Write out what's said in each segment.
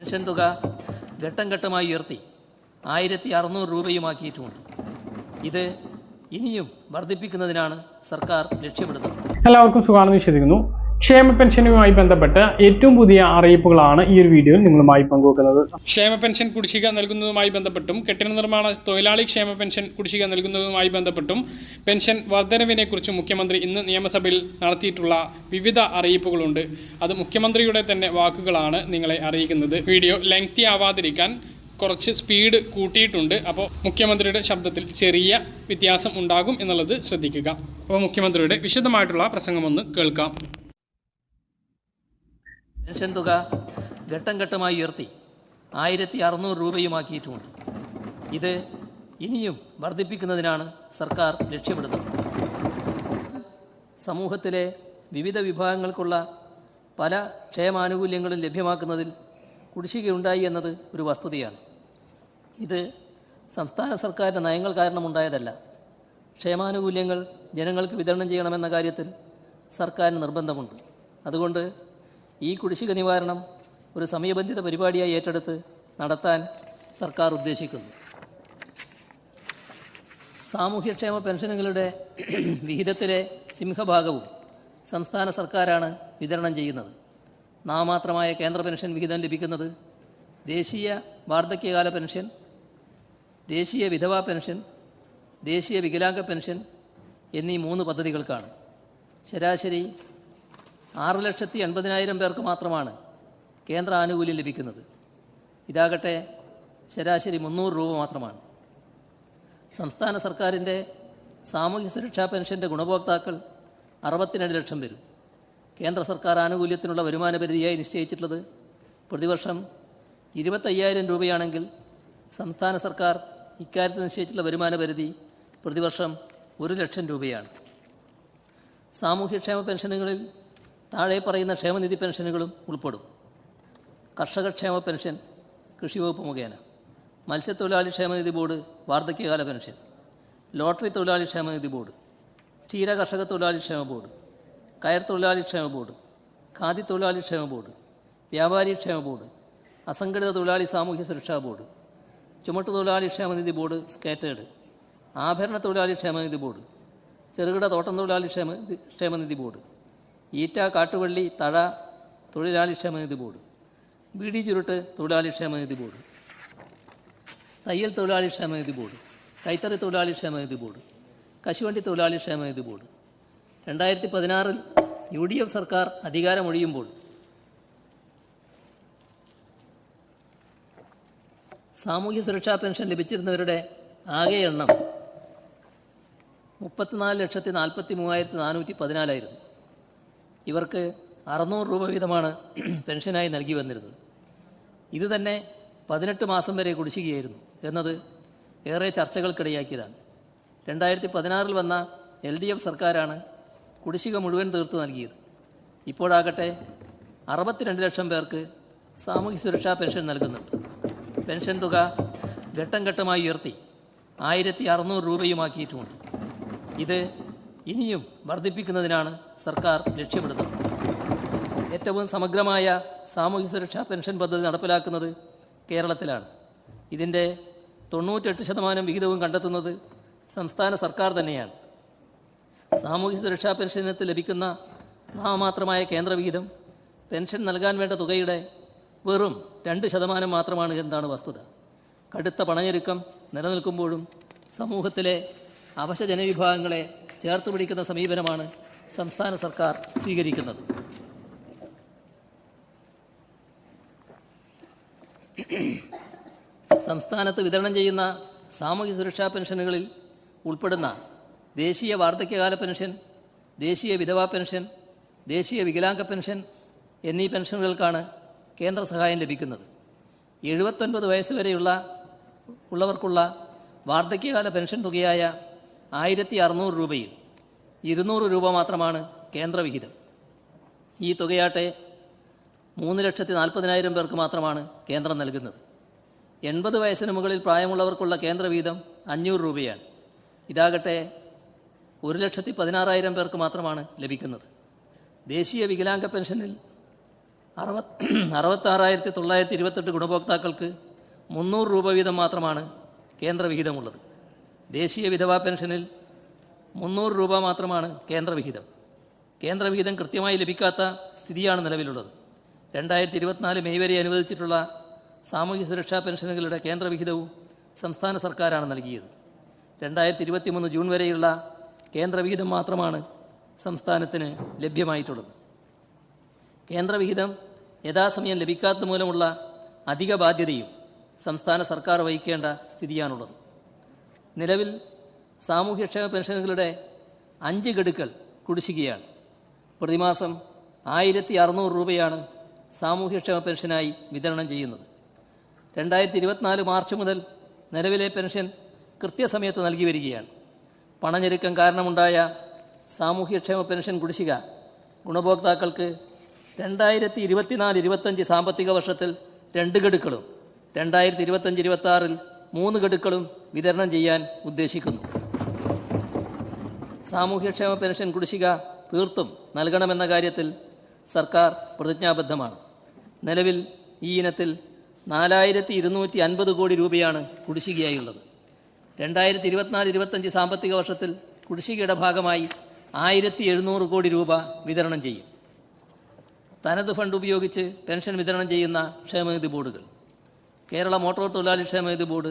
Pension തുക ഘട്ടം ഘട്ടമായി ഉയർത്തി ആയിരത്തി അറുന്നൂറ് രൂപയുമാക്കിയിട്ടുമുണ്ട് ഇത് ഇനിയും വർദ്ധിപ്പിക്കുന്നതിനാണ് സർക്കാർ ലക്ഷ്യമിടുന്നത്. എല്ലാവർക്കും സുഖമാണെന്ന് വിശ്വസിക്കുന്നു. ക്ഷേമ പെൻഷനുമായി ബന്ധപ്പെട്ട് ഏറ്റവും പുതിയ അറിയിപ്പുകളാണ് ഈ ഒരു വീഡിയോയിൽ നിങ്ങളുമായി പങ്കുവെക്കുന്നത്. ക്ഷേമ പെൻഷൻ കുടിശ്ശിക നൽകുന്നതുമായി ബന്ധപ്പെട്ടും കെട്ടിട നിർമ്മാണ തൊഴിലാളി ക്ഷേമ പെൻഷൻ കുടിശ്ശിക നൽകുന്നതുമായി ബന്ധപ്പെട്ടും പെൻഷൻ വർധനവിനെക്കുറിച്ചും മുഖ്യമന്ത്രി ഇന്ന് നിയമസഭയിൽ നടത്തിയിട്ടുള്ള വിവിധ അറിയിപ്പുകളുണ്ട്. അത് മുഖ്യമന്ത്രിയുടെ തന്നെ വാക്കുകളാണ് നിങ്ങളെ അറിയിക്കുന്നത്. വീഡിയോ ലെങ്തി ആവാതിരിക്കാൻ കുറച്ച് സ്പീഡ് കൂട്ടിയിട്ടുണ്ട്. അപ്പോൾ മുഖ്യമന്ത്രിയുടെ ശബ്ദത്തിൽ ചെറിയ വ്യത്യാസം ഉണ്ടാകും എന്നുള്ളത് ശ്രദ്ധിക്കുക. അപ്പോൾ മുഖ്യമന്ത്രിയുടെ വിശദമായിട്ടുള്ള പ്രസംഗം ഒന്ന് കേൾക്കാം. പെൻഷൻ തുക ഘട്ടം ഘട്ടമായി ഉയർത്തി ആയിരത്തി അറുന്നൂറ് രൂപയുമാക്കിയിട്ടുമുണ്ട് ഇത് ഇനിയും വർദ്ധിപ്പിക്കുന്നതിനാണ് സർക്കാർ ലക്ഷ്യമിടുന്നത്. സമൂഹത്തിലെ വിവിധ വിഭാഗങ്ങൾക്കുള്ള പല ക്ഷേമാനുകൂല്യങ്ങളും ലഭ്യമാക്കുന്നതിൽ കുടിശ്ശികയുണ്ടായി എന്നത് ഒരു വസ്തുതയാണ്. ഇത് സംസ്ഥാന സർക്കാരിന്റെ നയങ്ങൾ കാരണമുണ്ടായതല്ല. ക്ഷേമാനുകൂല്യങ്ങൾ ജനങ്ങൾക്ക് വിതരണം ചെയ്യണമെന്ന കാര്യത്തിൽ സർക്കാരിന് നിർബന്ധമുണ്ട്. അതുകൊണ്ട് ഈ കുടിശ്ശിക നിവാരണം ഒരു സമയബന്ധിത പരിപാടിയായി ഏറ്റെടുത്ത് നടത്താൻ സർക്കാർ ഉദ്ദേശിക്കുന്നു. സാമൂഹ്യക്ഷേമ പെൻഷനുകളുടെ വിഹിതത്തിലെ സിംഹഭാഗവും സംസ്ഥാന സർക്കാരാണ് വിതരണം ചെയ്യുന്നത്. നാമമാത്രമായ കേന്ദ്ര പെൻഷൻ വിഹിതം ലഭിക്കുന്നത് ദേശീയ വാർദ്ധക്യകാല പെൻഷൻ ദേശീയ വിധവാ പെൻഷൻ ദേശീയ വികലാംഗ പെൻഷൻ എന്നീ മൂന്ന് പദ്ധതികൾക്കാണ്. ശരാശരി ആറ് ലക്ഷത്തി എൺപതിനായിരം പേർക്ക് മാത്രമാണ് കേന്ദ്ര ആനുകൂല്യം ലഭിക്കുന്നത്. ഇതാകട്ടെ ശരാശരി മുന്നൂറ് രൂപ മാത്രമാണ്. സംസ്ഥാന സർക്കാരിന്റെ സാമൂഹ്യ സുരക്ഷാ പെൻഷന്റെ ഗുണഭോക്താക്കൾ അറുപത്തിരണ്ട് ലക്ഷം വരും. കേന്ദ്ര സർക്കാർ ആനുകൂല്യത്തിനുള്ള വരുമാന പരിധിയായി നിശ്ചയിച്ചിട്ടുള്ളത് പ്രതിവർഷം ഇരുപത്തയ്യായിരം രൂപയാണെങ്കിൽ സംസ്ഥാന സർക്കാർ ഇക്കാര്യത്തിൽ നിശ്ചയിച്ചിട്ടുള്ള വരുമാന പരിധി പ്രതിവർഷം ഒരു ലക്ഷം രൂപയാണ്. സാമൂഹ്യക്ഷേമ പെൻഷനുകളിൽ താഴെ പറയുന്ന ക്ഷേമനിധി പെൻഷനുകളും ഉൾപ്പെടും. കർഷകക്ഷേമ പെൻഷൻ കൃഷി വകുപ്പ് മുഖേന. മത്സ്യത്തൊഴിലാളി ക്ഷേമനിധി ബോർഡ് വാർദ്ധക്യകാല പെൻഷൻ. ലോട്ടറി തൊഴിലാളി ക്ഷേമനിധി ബോർഡ് ക്ഷീര കർഷക തൊഴിലാളി ക്ഷേമ ബോർഡ് കയർ തൊഴിലാളി ക്ഷേമ ബോർഡ് ഖാദി തൊഴിലാളി ക്ഷേമ ബോർഡ് വ്യാപാരി ക്ഷേമ ബോർഡ് അസംഘടിത തൊഴിലാളി സാമൂഹ്യ സുരക്ഷാ ബോർഡ് ചുമട്ടു തൊഴിലാളി ക്ഷേമനിധി ബോർഡ് സ്കേറ്റേഡ് ആഭരണ തൊഴിലാളി ക്ഷേമനിധി ബോർഡ് ചെറുകിട തോട്ടം തൊഴിലാളി ക്ഷേമ ക്ഷേമനിധി ബോർഡ്. ഈറ്റ കാട്ടുവള്ളി തഴ തൊഴിലാളി ക്ഷേമനിധി ബോർഡ്. ബീഡി ചുരുട്ട് തൊഴിലാളി ക്ഷേമനിധി ബോർഡ്. തയ്യൽ തൊഴിലാളി ക്ഷേമനിധി ബോർഡ്. കൈത്തറി തൊഴിലാളി ക്ഷേമനിധി ബോർഡ്. കശുവണ്ടി തൊഴിലാളി ക്ഷേമനിധി ബോർഡ്. രണ്ടായിരത്തി പതിനാറിൽ യു ഡി എഫ് സർക്കാർ അധികാരമൊഴിയുമ്പോൾ സാമൂഹ്യ സുരക്ഷാ പെൻഷൻ ലഭിച്ചിരുന്നവരുടെ ആകെ എണ്ണം മുപ്പത്തിനാല് ലക്ഷത്തി നാൽപ്പത്തി മൂവായിരത്തി നാനൂറ്റി പതിനാലായിരുന്നു. ഇവർക്ക് അറുന്നൂറ് രൂപ വീതമാണ് പെൻഷനായി നൽകി വന്നിരുന്നത്. ഇത് തന്നെ പതിനെട്ട് മാസം വരെ കുടിശ്ശികയായിരുന്നു എന്നത് ഏറെ ചർച്ചകൾക്കിടയാക്കിയതാണ്. രണ്ടായിരത്തി പതിനാറിൽ വന്ന എൽ ഡി എഫ് സർക്കാരാണ് കുടിശ്ശിക മുഴുവൻ തീർത്തു നൽകിയത്. ഇപ്പോഴാകട്ടെ അറുപത്തിരണ്ട് ലക്ഷം പേർക്ക് സാമൂഹ്യ സുരക്ഷാ പെൻഷൻ നൽകുന്നുണ്ട്. പെൻഷൻ തുക ഘട്ടം ഘട്ടമായി ഉയർത്തി ആയിരത്തി അറുന്നൂറ് രൂപയുമാക്കിയിട്ടുമുണ്ട്. ഇത് ഇനിയും വർദ്ധിപ്പിക്കുന്നതിനാണ് സർക്കാർ ലക്ഷ്യമിടുന്നത്. ഏറ്റവും സമഗ്രമായ സാമൂഹ്യ സുരക്ഷാ പെൻഷൻ പദ്ധതി നടപ്പിലാക്കുന്നത് കേരളത്തിലാണ്. ഇതിന്റെ തൊണ്ണൂറ്റെട്ട് ശതമാനം വിഹിതവും കണ്ടെത്തുന്നത് സംസ്ഥാന സർക്കാർ തന്നെയാണ്. സാമൂഹ്യ സുരക്ഷാ പെൻഷനത്തിൽ ലഭിക്കുന്ന നാമമാത്രമായ കേന്ദ്രവിഹിതം പെൻഷൻ നൽകാൻ വേണ്ട തുകയുടെ വെറും രണ്ട് ശതമാനം മാത്രമാണ് എന്നാണ് വസ്തുത. കടുത്ത പണഞ്ഞെരുക്കം നിലനിൽക്കുമ്പോഴും സമൂഹത്തിലെ അവശ ജനവിഭാഗങ്ങളെ ചേർത്ത് പിടിക്കുന്ന സമീപനമാണ് സംസ്ഥാന സർക്കാർ സ്വീകരിക്കുന്നത്. സംസ്ഥാനത്ത് വിതരണം ചെയ്യുന്ന സാമൂഹ്യ സുരക്ഷാ പെൻഷനുകളിൽ ഉൾപ്പെടുന്ന ദേശീയ വാർദ്ധക്യകാല പെൻഷൻ ദേശീയ വിധവാ പെൻഷൻ ദേശീയ വികലാംഗ പെൻഷൻ എന്നീ പെൻഷനുകൾക്കാണ് കേന്ദ്ര സഹായം ലഭിക്കുന്നത്. എഴുപത്തൊൻപത് വയസ്സ് വരെയുള്ള ഉള്ളവർക്കുള്ള വാർദ്ധക്യകാല പെൻഷൻ തുകയായ ആയിരത്തി അറുന്നൂറ് രൂപയിൽ ഇരുന്നൂറ് രൂപ മാത്രമാണ് കേന്ദ്രവിഹിതം. ഈ തുകയാട്ടെ മൂന്ന് ലക്ഷത്തി നാൽപ്പതിനായിരം പേർക്ക് മാത്രമാണ് കേന്ദ്രം നൽകുന്നത്. എൺപത് വയസ്സിന് മുകളിൽ പ്രായമുള്ളവർക്കുള്ള കേന്ദ്രവിഹിതം അഞ്ഞൂറ് രൂപയാണ്. ഇതാകട്ടെ ഒരു ലക്ഷത്തി പതിനാറായിരം പേർക്ക് മാത്രമാണ് ലഭിക്കുന്നത്. ദേശീയ വികലാംഗ പെൻഷനിൽ അറുപത് അറുപത്താറായിരത്തി തൊള്ളായിരത്തി ഇരുപത്തെട്ട് ഗുണഭോക്താക്കൾക്ക് മുന്നൂറ് രൂപ വീതം മാത്രമാണ് കേന്ദ്ര വിഹിതമുള്ളത് ദേശീയ വിധവാ പെൻഷനിൽ മുന്നൂറ് രൂപ മാത്രമാണ് കേന്ദ്രവിഹിതം. കേന്ദ്രവിഹിതം കേന്ദ്ര വിഹിതം കൃത്യമായി ലഭിക്കാത്ത സ്ഥിതിയാണ് നിലവിലുള്ളത്. രണ്ടായിരത്തി ഇരുപത്തിനാല് മെയ് വരെ അനുവദിച്ചിട്ടുള്ള സാമൂഹ്യ സുരക്ഷാ പെൻഷനുകളുടെ കേന്ദ്രവിഹിതവും സംസ്ഥാന സർക്കാരാണ് നൽകിയത്. രണ്ടായിരത്തി ഇരുപത്തിമൂന്ന് ജൂൺ വരെയുള്ള കേന്ദ്രവിഹിതം മാത്രമാണ് സംസ്ഥാനത്തിന് ലഭ്യമായിട്ടുള്ളത്. കേന്ദ്രവിഹിതം യഥാസമയം ലഭിക്കാത്ത മൂലമുള്ള അധിക ബാധ്യതയും സംസ്ഥാന സർക്കാർ വഹിക്കേണ്ട സ്ഥിതിയാണുള്ളത്. നിലവിൽ സാമൂഹ്യക്ഷേമ പെൻഷനുകളുടെ അഞ്ച് ഗഡുക്കൾ കുടിശ്ശികയാണ്. പ്രതിമാസം ആയിരത്തി അറുന്നൂറ് രൂപയാണ് സാമൂഹ്യക്ഷേമ പെൻഷനായി വിതരണം ചെയ്യുന്നത്. രണ്ടായിരത്തി ഇരുപത്തിനാല് മാർച്ച് മുതൽ നിലവിലെ പെൻഷൻ കൃത്യസമയത്ത് നൽകി വരികയാണ്. പണഞ്ഞെരുക്കം കാരണമുണ്ടായ സാമൂഹ്യക്ഷേമ പെൻഷൻ കുടിശ്ശിക ഗുണഭോക്താക്കൾക്ക് രണ്ടായിരത്തി ഇരുപത്തിനാല് ഇരുപത്തഞ്ച് സാമ്പത്തിക വർഷത്തിൽ രണ്ട് ഗഡുക്കളും രണ്ടായിരത്തി ഇരുപത്തഞ്ച് ഇരുപത്തി മൂന്ന് ഗഡുക്കളും വിതരണം ചെയ്യാൻ ഉദ്ദേശിക്കുന്നു. സാമൂഹ്യക്ഷേമ പെൻഷൻ കുടിശ്ശിക തീർത്തും നൽകണമെന്ന കാര്യത്തിൽ സർക്കാർ പ്രതിജ്ഞാബദ്ധമാണ്. നിലവിൽ ഈ ഇനത്തിൽ നാലായിരത്തി ഇരുന്നൂറ്റി അൻപത് കോടി രൂപയാണ് കുടിശ്ശികയായുള്ളത്. രണ്ടായിരത്തി ഇരുപത്തിനാല് ഇരുപത്തഞ്ച് സാമ്പത്തിക വർഷത്തിൽ കുടിശ്ശികയുടെ ഭാഗമായി ആയിരത്തി എഴുന്നൂറ് കോടി രൂപ വിതരണം ചെയ്യും. തനത് ഫണ്ട് ഉപയോഗിച്ച് പെൻഷൻ വിതരണം ചെയ്യുന്ന ക്ഷേമനിധി ബോർഡുകൾ. കേരള മോട്ടോർ തൊഴിലാളി ക്ഷേമനിധി ബോർഡ്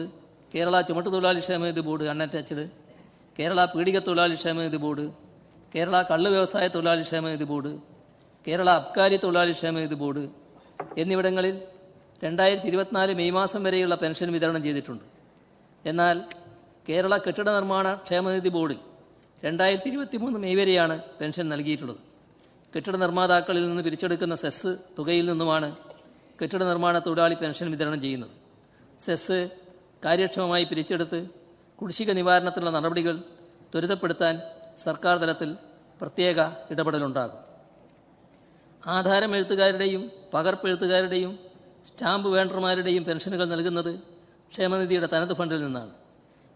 കേരള ചുമട്ടുതൊഴിലാളി ക്ഷേമനിധി ബോർഡ് അൺഅറ്റാച്ച്ഡ് കേരള പീഡിക തൊഴിലാളി ക്ഷേമനിധി ബോർഡ് കേരള കള്ള് വ്യവസായ തൊഴിലാളി ക്ഷേമനിധി ബോർഡ് കേരള അബ്കാരി തൊഴിലാളി ക്ഷേമനിധി ബോർഡ് എന്നിവിടങ്ങളിൽ രണ്ടായിരത്തി ഇരുപത്തിനാല് മെയ് മാസം വരെയുള്ള പെൻഷൻ വിതരണം ചെയ്തിട്ടുണ്ട്. എന്നാൽ കേരള കെട്ടിട നിർമ്മാണ ക്ഷേമനിധി ബോർഡിൽ രണ്ടായിരത്തി ഇരുപത്തി മൂന്ന് മെയ് വരെയാണ് പെൻഷൻ നൽകിയിട്ടുള്ളത്. കെട്ടിട നിർമ്മാതാക്കളിൽ നിന്ന് പിരിച്ചെടുക്കുന്ന സെസ് തുകയിൽ നിന്നുമാണ് കെട്ടിട നിർമ്മാണ തൊഴിലാളി പെൻഷൻ വിതരണം ചെയ്യുന്നത്. സെസ് കാര്യക്ഷമമായി പിരിച്ചെടുത്ത് കുടിശ്ശിക നിവാരണത്തിനുള്ള നടപടികൾ ത്വരിതപ്പെടുത്താൻ സർക്കാർ തലത്തിൽ പ്രത്യേക ഇടപെടലുണ്ടാകും. ആധാരം എഴുത്തുകാരുടെയും പകർപ്പ് എഴുത്തുകാരുടെയും സ്റ്റാമ്പ് വേണ്ടർമാരുടെയും പെൻഷനുകൾ നൽകുന്നത് ക്ഷേമനിധിയുടെ തനത് ഫണ്ടിൽ നിന്നാണ്.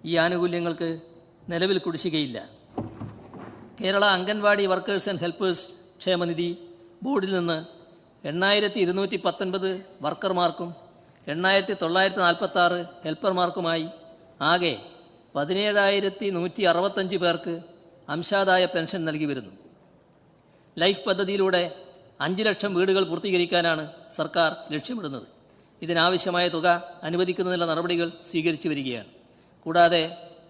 ഈ ആനുകൂല്യങ്ങൾക്ക് നിലവിൽ കുടിശ്ശികയില്ല. Kerala anganwadi workers and helpers ക്ഷേമനിധി ബോർഡിൽ നിന്ന് എണ്ണായിരത്തി ഇരുന്നൂറ്റി പത്തൊൻപത് വർക്കർമാർക്കും എണ്ണായിരത്തി തൊള്ളായിരത്തി നാൽപ്പത്തി ആറ് ഹെൽപ്പർമാർക്കുമായി ആകെ പതിനേഴായിരത്തി നൂറ്റി അറുപത്തഞ്ച് പേർക്ക് അംശാദായ പെൻഷൻ നൽകി വരുന്നു. ലൈഫ് പദ്ധതിയിലൂടെ അഞ്ച് ലക്ഷം വീടുകൾ പൂർത്തീകരിക്കാനാണ് സർക്കാർ ലക്ഷ്യമിടുന്നത്. ഇതിനാവശ്യമായ തുക അനുവദിക്കുന്നതിനുള്ള നടപടികൾ സ്വീകരിച്ചു വരികയാണ്. കൂടാതെ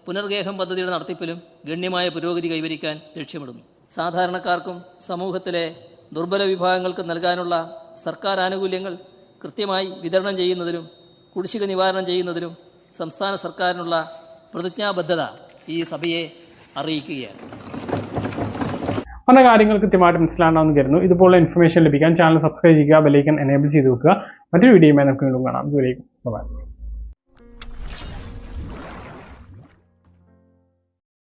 പുനർഗേഹം പദ്ധതിയുടെ നടത്തിപ്പിലും ഗണ്യമായ പുരോഗതി കൈവരിക്കാൻ ലക്ഷ്യമിടുന്നു. സാധാരണക്കാർക്കും സമൂഹത്തിലെ ദുർബല വിഭാഗങ്ങൾക്ക് നൽകാനുള്ള സർക്കാർ ആനുകൂല്യങ്ങൾ കൃത്യമായി വിതരണം ചെയ്യുന്നതിനും കുടിശ്ശിക നിവാരണം ചെയ്യുന്നതിനും സംസ്ഥാന സർക്കാരിനുള്ള പ്രതിജ്ഞാബദ്ധത ഈ സഭയെ അറിയിക്കുകയാണ്. പല കാര്യങ്ങൾ കൃത്യമായിട്ട് മനസ്സിലാണെന്ന് കരുതുന്നു. ഇതുപോലുള്ള ഇൻഫർമേഷൻ ലഭിക്കാൻ ചാനൽ സബ്സ്ക്രൈബ് ചെയ്യുക ബെലൈക്കൻ എനേബിൾ ചെയ്ത് വെക്കുക. മറ്റൊരു വീഡിയോയുമായി നമുക്ക് വീണ്ടും കാണാം. ബൈ